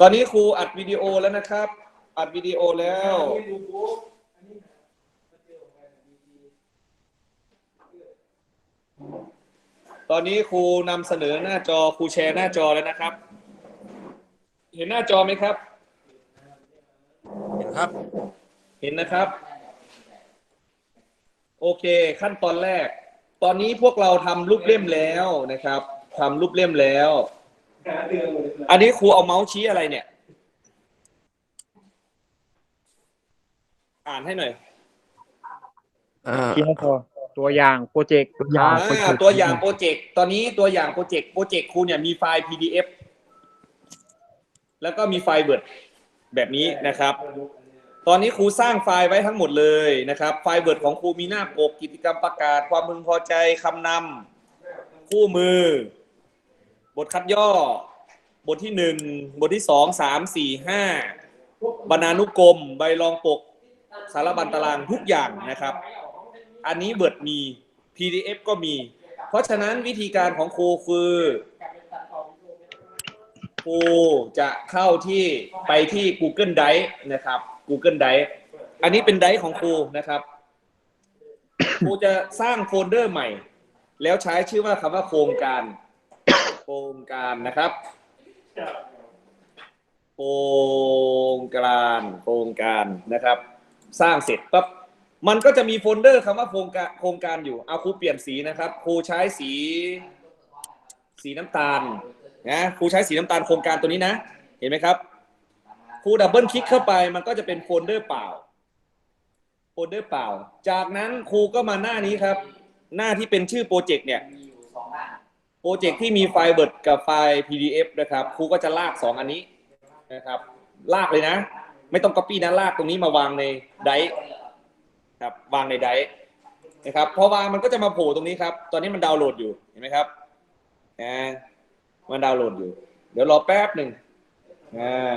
ตอนนี้ครูอัดวิดีโอแล้วนะครับ อัดวิดีโอแล้ว ตอนนี้ครูนำเสนอหน้าจอครูแชร์หน้าจอแล้วนะครับ เห็นหน้าจอไหมครับ เห็นครับ เห็นนะครับ โอเค ขั้นตอนแรก ตอนนี้พวกเราทำรูปเล่มแล้วนะครับทำรูปเล่มแล้ว อันนี้ครูเอาเมาส์ชี้อะไรเนี่ย อ่านให้หน่อยอ่าที่ให้พอตัวอย่างโปรเจกต์ตัวอย่างอ่าตัวอย่างโปรเจกต์ตอนนี้ตัวอย่างโปรเจกต์โปรเจกต์ครูเนี่ยมีไฟล์ PDF แล้วก็มีไฟล์ Word แบบนี้นะครับ ตอนนี้ครูสร้างไฟล์ไว้ทั้งหมดเลยนะครับ ไฟล์ Word ของครูมีหน้าปกกิจกรรมประกาศ ความพึงพอใจคำนำคู่มือ บทคัดย่อ บทที่หนึ่งบทที่สองสามสี่ห้าบรรณานุกรม ใบรองปก สารบัญตารางทุกอย่างนะครับ อันนี้เบิร์ดมี PDF ก็มี เพราะฉะนั้นวิธีการของครูคือครูจะเข้าที่ไปที่ Google Drive นะครับ Google Drive อันนี้เป็นไดร์ของครูนะครับ ครูจะสร้างโฟลเดอร์ใหม่ แล้วใช้ชื่อว่าคำว่าโครงการ การนะครับ โครงการโครงการนะครับ สร้างเสร็จปั๊บมันก็จะมีโฟลเดอร์คำว่าโครงการโครงการอยู่เอาครูเปลี่ยนสีนะครับครูใช้สี สีน้ำตาลนะครูใช้สีน้ำตาลโครงการตัวนี้นะ เห็นไหมครับครูดับเบิลคลิกเข้าไปมันก็จะเป็นโฟลเดอร์เปล่าโฟลเดอร์เปล่า จากนั้นครูก็มาหน้านี้ครับ หน้าที่เป็นชื่อโปรเจกต์เนี่ย ปรเจกต์ที่มีไฟล์เบิร์ดกับไฟล์ PDF นะครับครูก็จะลากสองอันนี้นะครับ ลากเลยนะ ไม่ต้อง copy นะลากตรงนี้มาวางในไดร์ครับวางในไดร์นะครับพอวางมันก็จะมาโผล่ตรงนี้ครับ ตอนนี้มันดาวน์โหลดอยู่เห็นไหมครับนะมันดาวน์โหลดอยู่ เดี๋ยวรอแป๊บหนึ่งอ่า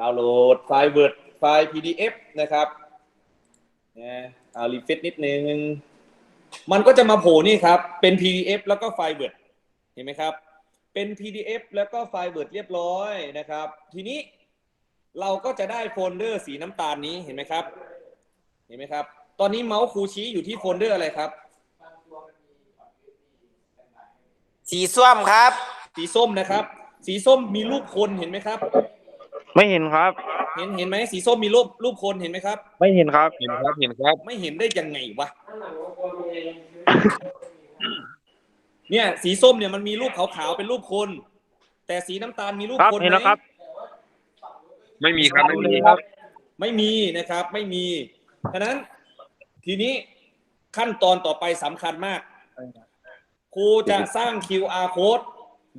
ดาวน์โหลดไฟล์ Word ไฟล์ PDF นะครับนะเอารีเฟซนิดนึง มันก็จะมาโผล่นี่ครับ เป็น PDF แล้วก็ไฟล์ Word เห็นไหมครับ เป็น PDF แล้วก็ไฟล์ Word เรียบร้อยนะครับ ทีนี้เราก็จะได้โฟลเดอร์สีน้ำตาลนี้เห็นไหมครับ เห็นไหมครับ ตอนนี้เมาส์ครูชี้อยู่ที่โฟลเดอร์อะไรครับ สีส้มครับ สีส้มนะครับ สีส้มมีรูปคนเห็นไหมครับ ไม่เห็นครับ เห็นเห็นไหมสีส้มมีรูปรูปคนเห็นไหมครับ ไม่เห็นครับเห็นครับเห็นครับ ไม่เห็นได้ยังไงวะเนี่ย สีส้มเนี่ยมันมีรูปขาวๆเป็นรูปคน แต่สีน้ำตาลมีรูปครับคนเห็นไหมแล้วครับ ไม่มีครับไม่มีครับ ไม่มีนะครับ ไม่มีฉะนั้น ทีนี้ขั้นตอนต่อไปสำคัญมากครูจะสร้าง QR code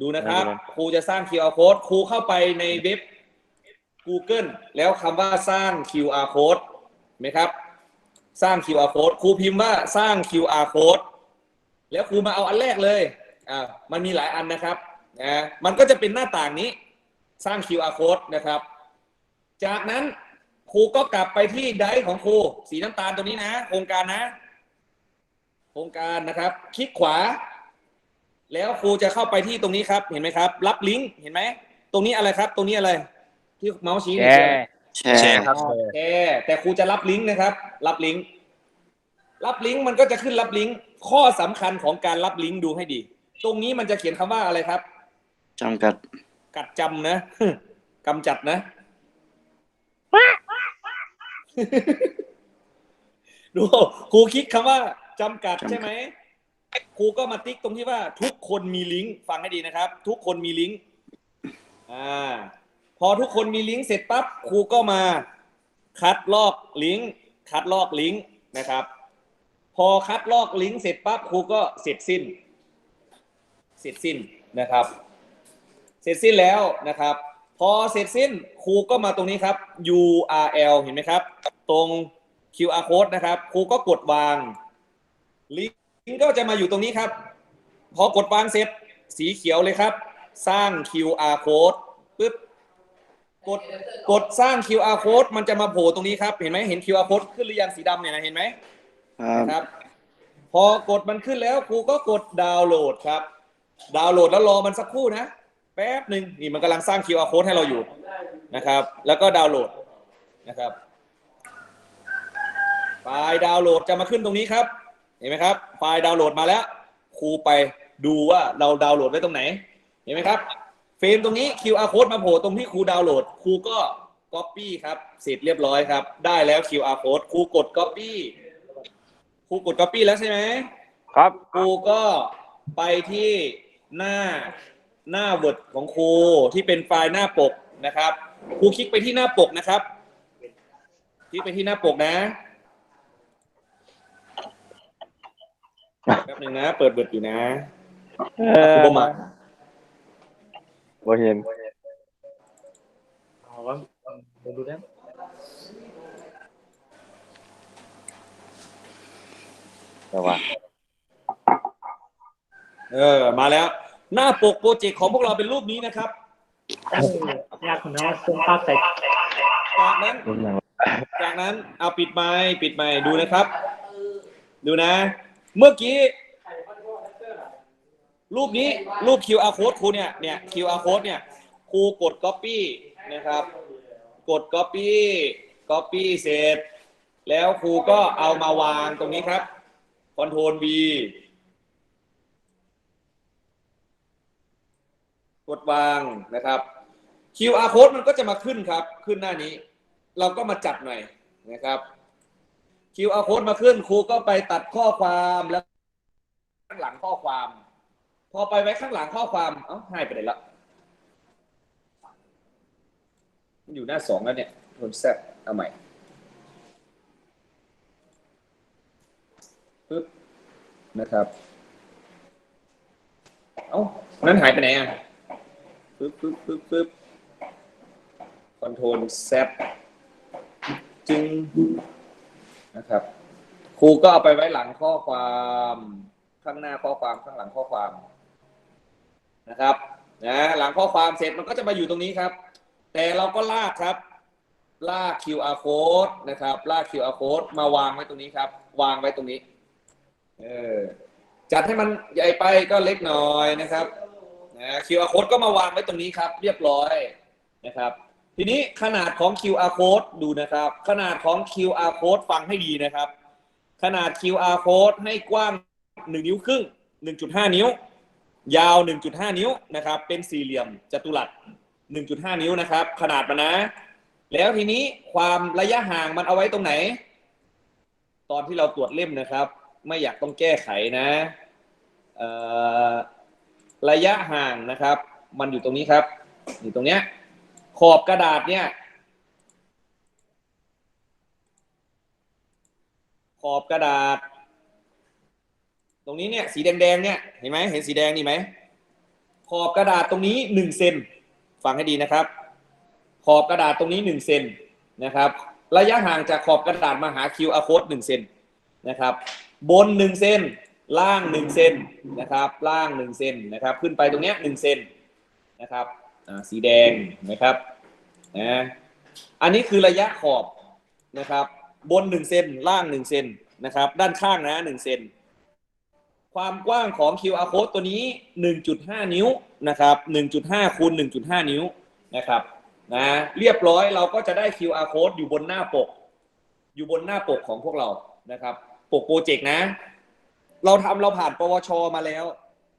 ดูนะครับครูจะสร้าง QR code ครูเข้าไปในเว็บ Google แล้วคำว่าสร้าง QR code เห็นไหมครับ สร้าง QR code ครูพิมพ์ว่าสร้าง QR code แล้วครูมาเอาอันแรกเลยอ่ามันมีหลายอันนะครับนะมันก็จะเป็นหน้าต่างนี้สร้าง QR code นะครับ จากนั้นครูก็กลับไปที่ไดร์ของครู สีน้ำตาลตัวนี้นะ โครงการนะ โครงการนะครับ คลิกขวา แล้วครูจะเข้าไปที่ตรงนี้ครับ เห็นไหมครับ รับลิงก์เห็นไหม ตรงนี้อะไรครับ ตรงนี้อะไร ที่เมาส์ชี้แชเนี่ยร์ แชร์ครับ แชร์แต่ครูจะรับลิงก์นะครับ รับลิงก์รับลิงก์มันก็จะขึ้นรับลิงก์ข้อสำคัญของการรับลิงก์ดูให้ดี ตรงนี้มันจะเขียนคำว่าอะไรครับ จำกัด กัดจำนะ กำจัดนะ ดูครูคิดคำว่าจำกัดใช่ไหมครูก็มาติ๊กตรงที่ว่า ทุกคนมีลิงก์ฟังให้ดีนะครับ ทุกคนมีลิงก์อ่า พอทุกคนมีลิงก์เสร็จปั๊บครูก็มาคัดลอกลิงก์คัดลอกลิงก์นะครับ พอคัดลอกลิงก์เสร็จปั๊บครูก็เสร็จสิ้น เสร็จสิ้นนะครับ เสร็จสิ้นแล้วนะครับ พอเสร็จสิ้นครูก็มาตรงนี้ครับ URL เห็นไหมครับ ตรง QR code นะครับครูก็กดวางลิงก์ก็จะมาอยู่ตรงนี้ครับ พอกดวางเสร็จสีเขียวเลยครับ สร้าง QR code ปึ๊บ กดกดสร้าง QR code มันจะมาโผล่ตรงนี้ครับ เห็นไหมเห็น QR code ขึ้นหรือยังสีดำเนี่ยนะเห็นไหมครับนะครับ พอกดมันขึ้นแล้วครูก็กดดาวน์โหลดครับ ดาวน์โหลดแล้วรอมันสักครู่นะ แป๊บหนึ่งนี่มันกำลังสร้าง QR code ให้เราอยู่นะครับ แล้วก็ดาวน์โหลดนะครับไฟล์ดาวน์โหลดจะมาขึ้นตรงนี้ครับ เห็นไหมครับ ไฟล์ดาวน์โหลดมาแล้วครูไปดูว่าเราดาวน์โหลดไว้ตรงไหน เห็นไหมครับ เฟรมตรงนี้ QR code มาโผล่ตรงที่ครูดาวน์โหลดครูก็ Copy ครับเสร็จเรียบร้อยครับ ได้แล้ว QR code ครูกด Copy ครูกด Copy แล้วใช่ไหมครับครูก็ไปที่หน้าหน้า Word ของครูที่เป็นไฟล์หน้าปกนะครับครูคลิกไปที่หน้าปกนะครับคลิกไปที่หน้าปกนะแป๊บหนึ่งนะ เปิดเบิดอยู่นะเอครูอประมา บ่เห็นแต่ว่าเออ มาแล้ว หน้าปกโปรเจกต์ของพวกเราเป็นรูปนี้นะครับยากนะซึ่งภาพใส่จากนั้น จากนั้นเอาปิดไมค์ปิดไมค์ดูนะครับ ดูนะ เมื่อกี้ รูปนี้รูป QR code ครูเนี่ยเนี่ย QR code เนี่ยครูกด copy นะครับ กด copy copy เสร็จ แล้วครูก็เอามาวางตรงนี้ครับ Ctrl V กดวางนะครับ QR code มันก็จะมาขึ้นครับ ขึ้นหน้านี้ เราก็มาจัดหน่อยนะครับ QR code มาขึ้นครูก็ไปตัดข้อความแล้วข้างหลังข้อความ อไปไว้ข้างหลังข้อความเอ้าหายไปไหนละมันอยู่หน้าสองแล้วเนี่ยโดนแซบเอาใหม่ปึ๊บนะครับ เอ้านั้นหายไปไหนอะปึ๊บปึ๊บปึ๊บปึ๊บคอนโทรลแซบจึงนะครับ ครูก็เอาไปไว้หลังข้อความ ข้างหน้าข้อความข้างหลังข้อความ นะครับนะหลังข้อความเสร็จมันก็จะมาอยู่ตรงนี้ครับ แต่เราก็ลากครับ ลาก QR code นะครับ ลาก QR code มาวางไว้ตรงนี้ครับ วางไว้ตรงนี้เออจัดให้มันใหญ่ไปก็เล็กหน่อยนะครับนะ QR code ก็มาวางไว้ตรงนี้ครับ เรียบร้อยนะครับ ทีนี้ขนาดของ QR code ดูนะครับ ขนาดของ QR code ฟังให้ดีนะครับ ขนาด QR code ให้กว้าง 1 นิ้วครึ่ง 1.5 นิ้ว ยาว 1.5 นิ้วนะครับ เป็นสี่เหลี่ยมจัตุรัส 1.5 นิ้วนะครับ ขนาดมันนะ แล้วทีนี้ความระยะห่างมันเอาไว้ตรงไหน ตอนที่เราตรวจเล่มนะครับ ไม่อยากต้องแก้ไขนะระยะห่างนะครับ มันอยู่ตรงนี้ครับ อยู่ตรงเนี้ย ขอบกระดาษเนี่ย ขอบกระดาษ ตรงนี้เนี่ยสีแดงๆเนี่ยเห็นไหมเห็นสีแดงนี่ไหมขอบกระดาษตรงนี้หนึ่งเซนฟังให้ดีนะครับ ขอบกระดาษตรงนี้หนึ่งเซนนะครับ ระยะห่างจากขอบกระดาษมาหา QR code หนึ่งเซนนะครับ บนหนึ่งเซนล่างหนึ่งเซนนะครับ ล่างหนึ่งเซนนะครับ ขึ้นไปตรงเนี้ยหนึ่งเซนนะครับอ่าสีแดงนะครับนะอันนี้คือระยะขอบนะครับ บนหนึ่งเซนล่างหนึ่งเซนนะครับ ด้านข้างนะหนึ่งเซน ความกว้างของ QR code ตัวนี้ 1.5 นิ้วนะครับ 1.5คูณ1.5 นิ้วนะครับนะเรียบร้อยเราก็จะได้ QR code อยู่บนหน้าปก อยู่บนหน้าปกของพวกเรานะครับ ปกโปรเจกต์นะ เราทำเราผ่านปวช มาแล้ว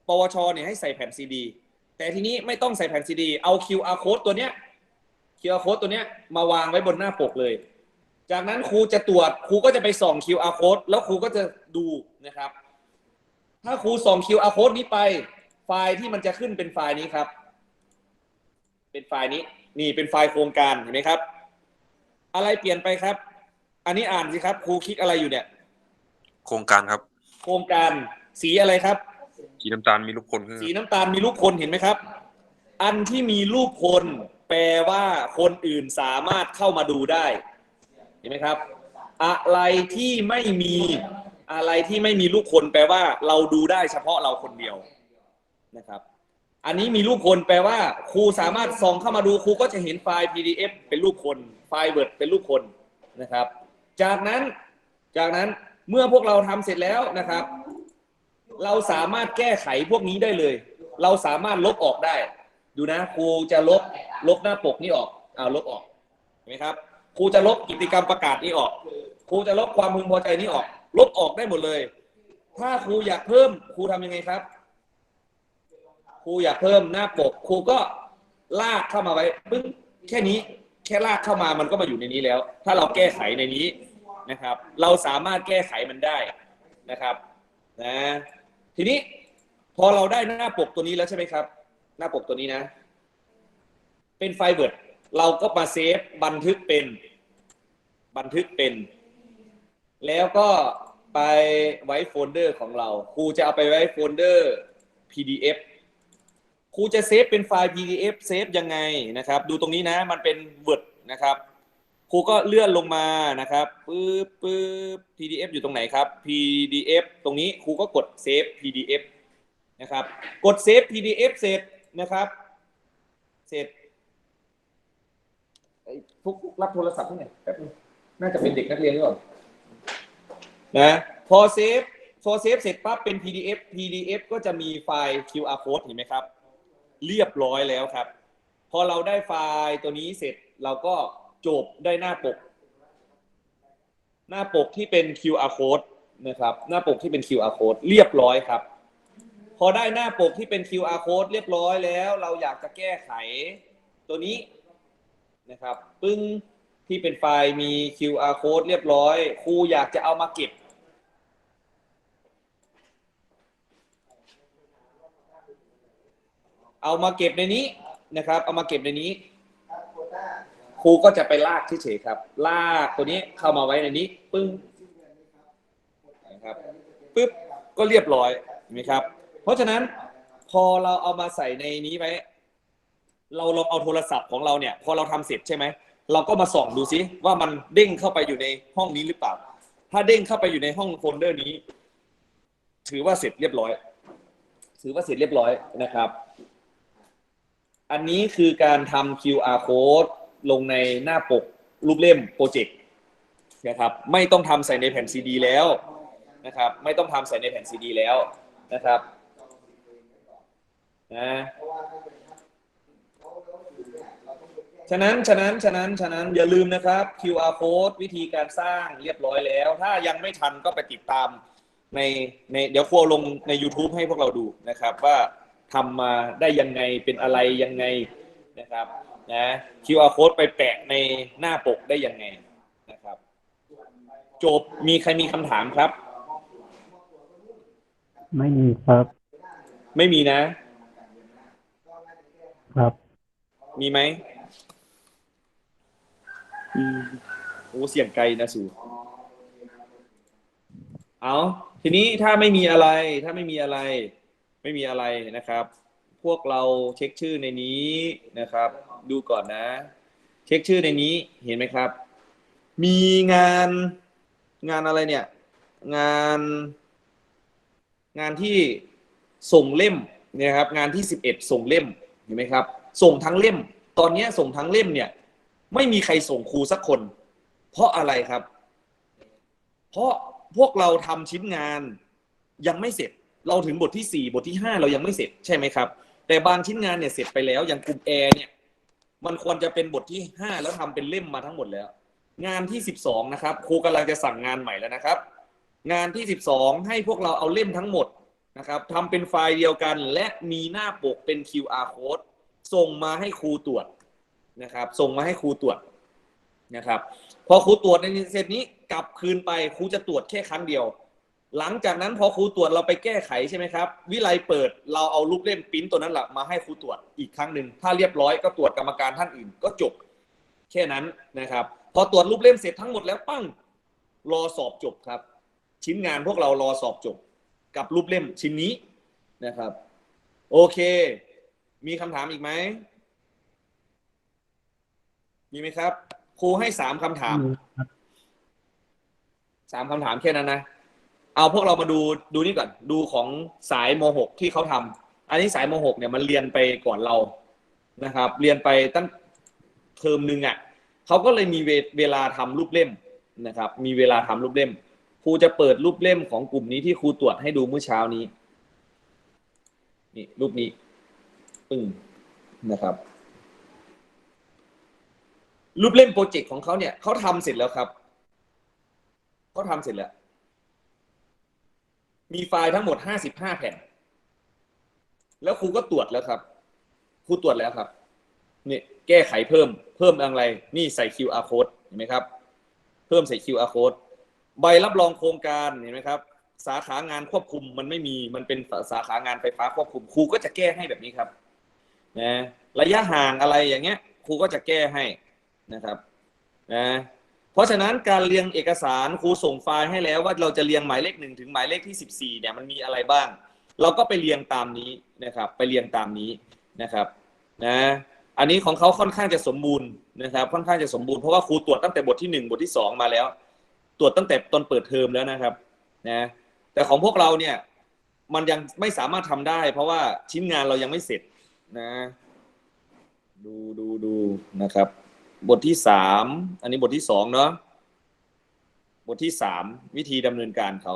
ปวช เนี่ยให้ใส่แผ่นซีดี แต่ทีนี้ไม่ต้องใส่แผ่นซีดี เอา QR code ตัวเนี้ย QR code ตัวเนี้ยมาวางไว้บนหน้าปกเลย จากนั้นครูจะตรวจครูก็จะไปส่อง QR code แล้วครูก็จะดูนะครับ ถ้าครูส่อง QR code นี้ไป ไฟล์ที่มันจะขึ้นเป็นไฟล์นี้ครับ เป็นไฟล์นี้ นี่เป็นไฟล์โครงการเห็นไหมครับ อะไรเปลี่ยนไปครับ อันนี้อ่านสิครับครูคลิกอะไรอยู่เนี่ย โครงการครับ โครงการสีอะไรครับ สีน้ำตาลมีลูกคนขึ้นสีน้ำตาลมีรูปคนเห็นไหมครับ อันที่มีรูปคนแปลว่าคนอื่นสามารถเข้ามาดูได้ เห็นไหมครับ อะไรที่ไม่มี อะไรที่ไม่มีรูปคนแปลว่าเราดูได้เฉพาะเราคนเดียวนะครับ อันนี้มีรูปคนแปลว่า ครูสามารถส่องเข้ามาดูครูก็จะเห็นไฟล์ PDF เป็นรูปคนไฟล์ Word เป็นรูปคนนะครับ จากนั้นจากนั้นเมื่อพวกเราทำเสร็จแล้วนะครับ เราสามารถแก้ไขพวกนี้ได้เลย เราสามารถลบออกได้ ดูนะครูจะลบลบหน้าปกนี้ออกเอาลบออกเห็นไหมครับครูจะลบกิจกรรมประกาศนี้ออกครูจะลบความพึงพอใจนี้ออก ลบออกได้หมดเลย ถ้าครูอยากเพิ่มครูทำยังไงครับ ครูอยากเพิ่มหน้าปก ครูก็ลากเข้ามาไว้ปึ้งแค่นี้แค่ลากเข้ามามันก็มาอยู่ในนี้แล้ว ถ้าเราแก้ไขในนี้นะครับ เราสามารถแก้ไขมันได้นะครับนะทีนี้พอเราได้หน้าปกตัวนี้แล้วใช่ไหมครับ หน้าปกตัวนี้นะ เป็นไฟเวิร์ดเราก็มาเซฟบันทึกเป็น บันทึกเป็น แล้วก็ไปไว้โฟลเดอร์ของเรา ครูจะเอาไปไว้โฟลเดอร์ PDF ครูจะเซฟเป็นไฟล์ PDF เซฟยังไงนะครับ ดูตรงนี้นะ มันเป็น Word นะครับ ครูก็เลื่อนลงมานะครับปึ๊บปึ๊บ PDF อยู่ตรงไหนครับ PDF ตรงนี้ครูก็กดเซฟ PDF นะครับ กดเซฟ PDF เสร็จนะครับ เสร็จไอ้พวกรับโทรศัพท์ที่ไหนแป๊บนึงน่าจะเป็นเด็กนักเรียนหรือเปล่า นะพอเซฟพอเซฟเสร็จปั๊บเป็น PDF PDF ก็จะมีไฟล์ QR code เห็นไหมครับ เรียบร้อยแล้วครับ พอเราได้ไฟล์ตัวนี้เสร็จเราก็จบได้หน้าปก หน้าปกที่เป็น QR code นะครับ หน้าปกที่เป็น QR code เรียบร้อยครับ พอได้หน้าปกที่เป็น QR code เรียบร้อยแล้ว เราอยากจะแก้ไขตัวนี้นะครับ ปึ้ง ที่เป็นไฟล์มี QR code เรียบร้อย ครูอยากจะเอามาเก็บ เอามาเก็บในนี้นะครับ เอามาเก็บในนี้ ครูก็จะไปลากเฉยๆครับ ลากตัวนี้เข้ามาไว้ในนี้ ปึ้งนะครับปึ๊บก็เรียบร้อยเห็นไหมครับ เพราะฉะนั้นพอเราเอามาใส่ในนี้ไว้ เราลองเอาโทรศัพท์ของเราเนี่ย พอเราทำเสร็จใช่ไหม เราก็มาส่องดูซิว่ามันเด้งเข้าไปอยู่ในห้องนี้หรือเปล่า ถ้าเด้งเข้าไปอยู่ในห้องโฟลเดอร์นี้ ถือว่าเสร็จเรียบร้อย ถือว่าเสร็จเรียบร้อยนะครับ อันนี้คือการทำ QR code ลงในหน้าปกรูปเล่มโปรเจกต์นะครับ ไม่ต้องทำใส่ในแผ่นซีดีแล้วนะครับ ไม่ต้องทำใส่ในแผ่นซีดีแล้วนะครับนะ ฉะนั้นฉะนั้นฉะนั้นฉะนั้นอย่าลืมนะครับ QR code วิธีการสร้างเรียบร้อยแล้ว ถ้ายังไม่ทันก็ไปติดตามในในเดี๋ยวครัวลงใน YouTube ให้พวกเราดูนะครับ ว่าทำมาได้ยังไงเป็นอะไรยังไงนะครับนะ QR code ไปแปะในหน้าปกได้ยังไงนะครับ จบมีใครมีคำถามครับ ไม่มีครับ ไม่มีนะ ครับ มีไหม อืมโอ้เสียงไกลนะสูเอาทีนี้ถ้าไม่มีอะไร ถ้าไม่มีอะไร ไม่มีอะไรนะครับ พวกเราเช็คชื่อในนี้นะครับ ดูก่อนนะ เช็คชื่อในนี้เห็นไหมครับ มีงานงานอะไรเนี่ย งาน งานที่ส่งเล่มเนี่ยครับ งานที่สิบเอ็ดส่งเล่มเห็นไหมครับ ส่งทั้งเล่ม ตอนนี้ส่งทั้งเล่มเนี่ย ไม่มีใครส่งครูสักคน เพราะอะไรครับ เพราะพวกเราทำชิ้นงานยังไม่เสร็จ เราถึงบทที่สี่บทที่ห้าเรายังไม่เสร็จใช่ไหมครับ แต่บางชิ้นงานเนี่ยเสร็จไปแล้วอย่างกลุ่มแอร์เนี่ยมันควรจะเป็นบทที่ห้าแล้วทำเป็นเล่มมาทั้งหมดแล้ว งานที่สิบสองนะครับครูกำลังจะสั่งงานใหม่แล้วนะครับ งานที่สิบสองให้พวกเราเอาเล่มทั้งหมดนะครับทำเป็นไฟล์เดียวกัน และมีหน้าปกเป็น QR code ส่งมาให้ครูตรวจ นะครับ ส่งมาให้ครูตรวจนะครับ พอครูตรวจในเสร็จนี้กลับคืนไปครูจะตรวจแค่ครั้งเดียว หลังจากนั้นพอครูตรวจเราไปแก้ไขใช่ไหมครับ วิไลเปิดเราเอารูปเล่มปิ้นตัวนั้นแหละมาให้ครูตรวจอีกครั้งหนึ่งถ้าเรียบร้อยก็ตรวจกรรมการท่านอื่น ก็จบแค่นั้นนะครับ พอตรวจรูปเล่มเสร็จทั้งหมดแล้วปั้งรอสอบจบครับ ชิ้นงานพวกเรารอสอบจบ กับรูปเล่มชิ้นนี้นะครับ โอเค มีคำถามอีกไหม มีไหมครับ ครูให้สามคำถามสามคำถามแค่นั้นนะ เอาพวกเรามาดูดูนี่ก่อน ดูของสายม .6 ที่เขาทำอันนี้สายม .6 เนี่ยมันเรียนไปก่อนเรานะครับ เรียนไปตั้งเทอมหนึ่งอะเขาก็เลยมีเวเวลาทำรูปเล่มนะครับ มีเวลาทำรูปเล่มครูจะเปิดรูปเล่มของกลุ่มนี้ที่ครูตรวจให้ดูเมื่อเช้านี้ นี่รูปนี้ปึ้งนะครับ รูปเล่มโปรเจกต์ของเขาเนี่ยเขาทำเสร็จแล้วครับเขาทำเสร็จแล้ว มีไฟล์ทั้งหมดห้าสิบห้าแผ่น แล้วครูก็ตรวจแล้วครับครูตรวจแล้วครับเนี่ยแก้ไขเพิ่ม เพิ่มอะไร นี่ใส่ QR code เห็นไหมครับ เพิ่มใส่ QR code ใบรับรองโครงการเห็นไหมครับ สาขางานควบคุมมันไม่มีมันเป็นสาขางานไฟฟ้าควบคุมครูก็จะแก้ให้แบบนี้ครับนะระยะห่างอะไรอย่างเงี้ยครูก็จะแก้ให้ นะครับนะเพราะฉะนั้นการเรียงเอกสารครูส่งไฟล์ให้แล้วว่าเราจะเรียงหมายเลขหนึ่งถึงหมายเลขที่สิบสี่เนี่ยมันมีอะไรบ้าง เราก็ไปเรียงตามนี้นะครับ ไปเรียงตามนี้นะครับนะอันนี้ของเขาค่อนข้างจะสมบูรณ์นะครับ ค่อนข้างจะสมบูรณ์เพราะว่าครูตรวจตั้งแต่บทที่หนึ่งบทที่สองมาแล้ว ตรวจตั้งแต่ตอนเปิดเทอมแล้วนะครับนะแต่ของพวกเราเนี่ยมันยังไม่สามารถทำได้ เพราะว่าชิ้นงานเรายังไม่เสร็จนะ ดูดูดูนะครับ บทที่สามอันนี้บทที่สองเนาะบทที่สามวิธีดำเนินการเขา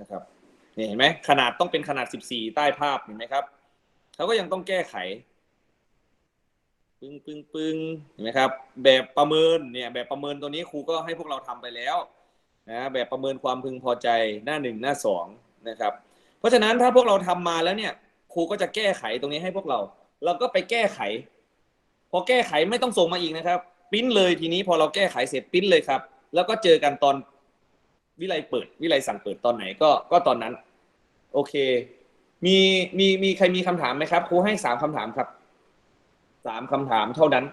นะครับนี่เห็นไหมขนาดต้องเป็นขนาดสิบสี่ใต้ภาพเห็นไหมครับเขาก็ยังต้องแก้ไข ปึ้งปึ้งปึ้งเห็นไหมครับ แบบประเมินเนี่ย แบบประเมินตัวนี้ครูก็ให้พวกเราทำไปแล้วนะแบบประเมินความพึงพอใจหน้าหนึ่งหน้าสองนะครับ เพราะฉะนั้นถ้าพวกเราทำมาแล้วเนี่ย ครูก็จะแก้ไขตรงนี้ให้พวกเรา เราก็ไปแก้ไข อแก้ไขไม่ต้องส่งมาอีกนะครับปิ้นเลยทีนี้พอเราแก้ไขเสร็จปิ้นเลยครับ แล้วก็เจอกันตอนวิไลเปิด วิไลสั่งเปิดตอนไหนก็ก็ตอนนั้น โอเค มีมีมีใครมีคำถามไหมครับครูให้สามคำถามครับสามคำถามเท่านั้น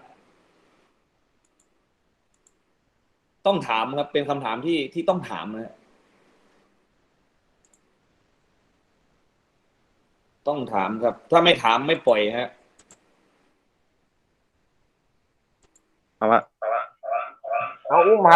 ต้องถามครับเป็นคำถามที่ที่ต้องถามนะต้องถามครับ ถ้าไม่ถามไม่ปล่อยฮะ เอาม